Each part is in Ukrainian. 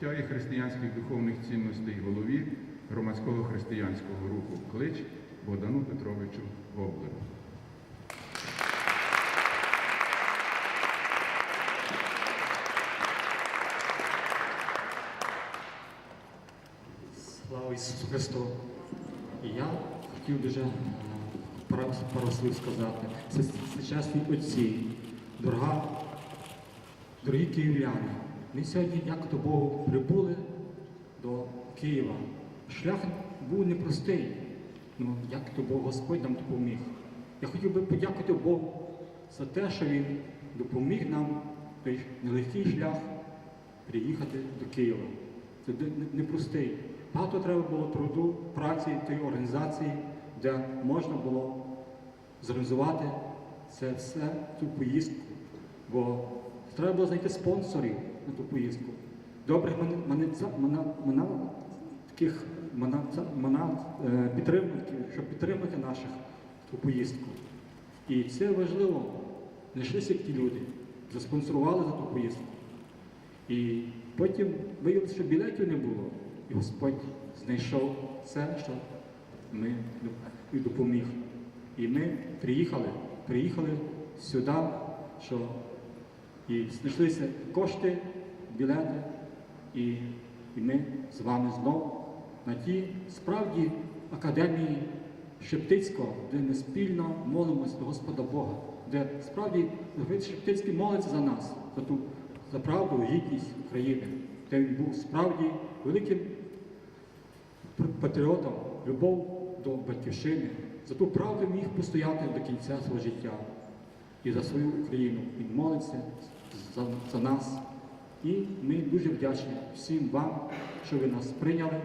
життя і християнських духовних цінностей голові громадського християнського руху Клич Богдану Петровичу Гоблеру. Слава Ісусу Христу! Я хотів дуже е, пару, слів сказати. Це сучасні отці, дорога, дорогі київляни. Ми сьогодні, дякувати Богу, прибули до Києва. Шлях був непростий. Ну, дякувати Богу, Господь нам допоміг. Я хотів би подякувати Богу за те, що Він допоміг нам той нелегкий шлях приїхати до Києва. Це не- не- непростий. Багато треба було труду, праці тієї організації, де можна було зорганізувати це все, цю поїздку. Бо треба було знайти спонсорів на ту поїздку. Мана- мана- таких е, підтримників, щоб підтримати наших ту поїздку. І це важливо. Знайшлися ті люди, заспонсорували за ту поїздку. І потім виявилося, що білетів не було. І Господь знайшов все, що ми допоміг. І ми приїхали, приїхали сюди, що і знайшлися кошти, білети, і, і ми з вами знову на тій справді академії Шептицького, де ми спільно молимося до Господа Бога, де справді Шептицький молиться за нас, за ту за правду, гідність України, де він був справді великим патріотом, любов до батьківщини, за ту правду міг постояти до кінця свого життя і за свою Україну. Він молиться за, за нас. І ми дуже вдячні всім вам, що ви нас прийняли,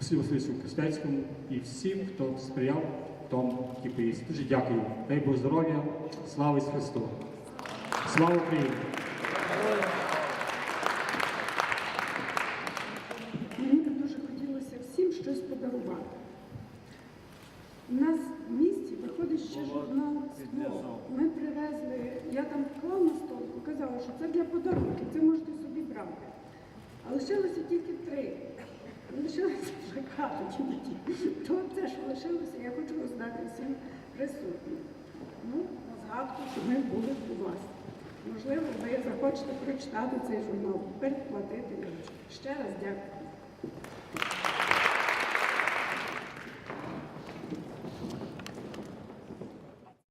всім Василю Христецькому і всім, хто сприяв тому поїздці. Дуже дякую. Дай Бог здоров'я, слава Христу! Слава Україні! Мені би дуже хотілося всім щось подарувати. У нас в місті виходить ще журнал. Ми привезли, я там вклав на стол, що це для подарунків, це можете собі брати. А лишилося тільки три. Лишилося вже карточки. То це, що лишилося, я хочу роздати всім присутнім. Ну, на згадку, що ми були у вас. Можливо, ви захочете прочитати цей журнал, передплатити. Ще раз дякую.